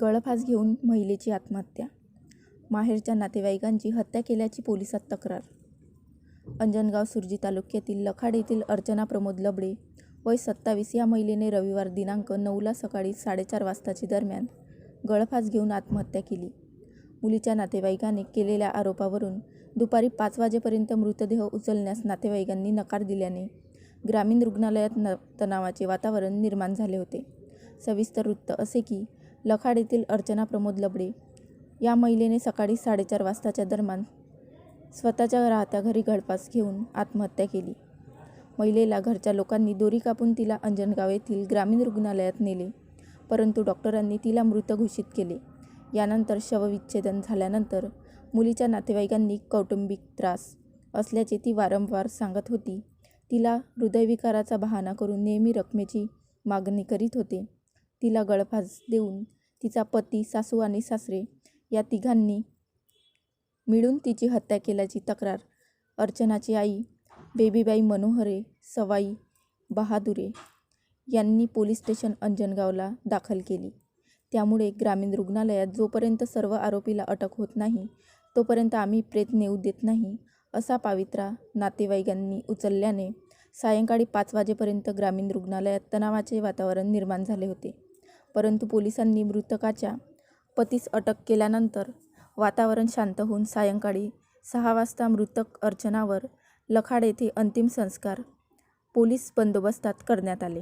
गळफास घेऊन महिलेची आत्महत्या माहेरच्या नातेवाईकांची हत्या केल्याची पोलिसात तक्रार. अंजनगाव सुरजी तालुक्यातील लखाड येथील अर्चना प्रमोद लबडे वय सत्तावीस या महिलेने रविवार दिनांक नऊला सकाळी साडेचार वाजताची दरम्यान गळफास घेऊन आत्महत्या केली. मुलीच्या नातेवाईकाने केलेल्या आरोपावरून दुपारी पाच वाजेपर्यंत मृतदेह उचलण्यास नातेवाईकांनी नकार दिल्याने ग्रामीण रुग्णालयात न तणावाचे वातावरण निर्माण झाले होते. सविस्तर वृत्त असे की लखाड येथील अर्चना प्रमोद लबडे या महिलेने सकाळी साडेचार वाजताच्या दरम्यान स्वतःच्या राहत्या घरी गळपास घेऊन आत्महत्या केली. महिलेला घरच्या लोकांनी दोरी कापून तिला अंजनगाव येथील ग्रामीण रुग्णालयात नेले परंतु डॉक्टरांनी तिला मृत घोषित केले. यानंतर शवविच्छेदन झाल्यानंतर मुलीच्या नातेवाईकांनी कौटुंबिक त्रास असल्याचे ती वारंवार सांगत होती. तिला हृदयविकाराचा बहाणा करून नेहमी रकमेची मागणी करीत होते. तिला गळफास देऊन तिचा पती सासू आणि सासरे या तिघांनी मिळून तिची हत्या केल्याची तक्रार. अर्चनाची आई बेबीबाई मनोहरे सवाई बहादुरे यांनी पोलीस स्टेशन अंजनगावला दाखल केली. त्यामुळे ग्रामीण रुग्णालयात जोपर्यंत सर्व आरोपीला अटक होत नाही तोपर्यंत आम्ही प्रेत नेऊ देत नाही असा पावित्रा नातेवाईकांनी उचलल्याने सायंकाळी पाच वाजेपर्यंत ग्रामीण रुग्णालयात तणावाचे वातावरण निर्माण झाले होते. परंतु पोलिसांनी मृतकाच्या पतीस अटक केल्यानंतर वातावरण शांत होऊन सायंकाळी सहा वाजता मृतक अर्चनावर लखाड येथे अंतिम संस्कार पोलीस बंदोबस्तात करण्यात आले.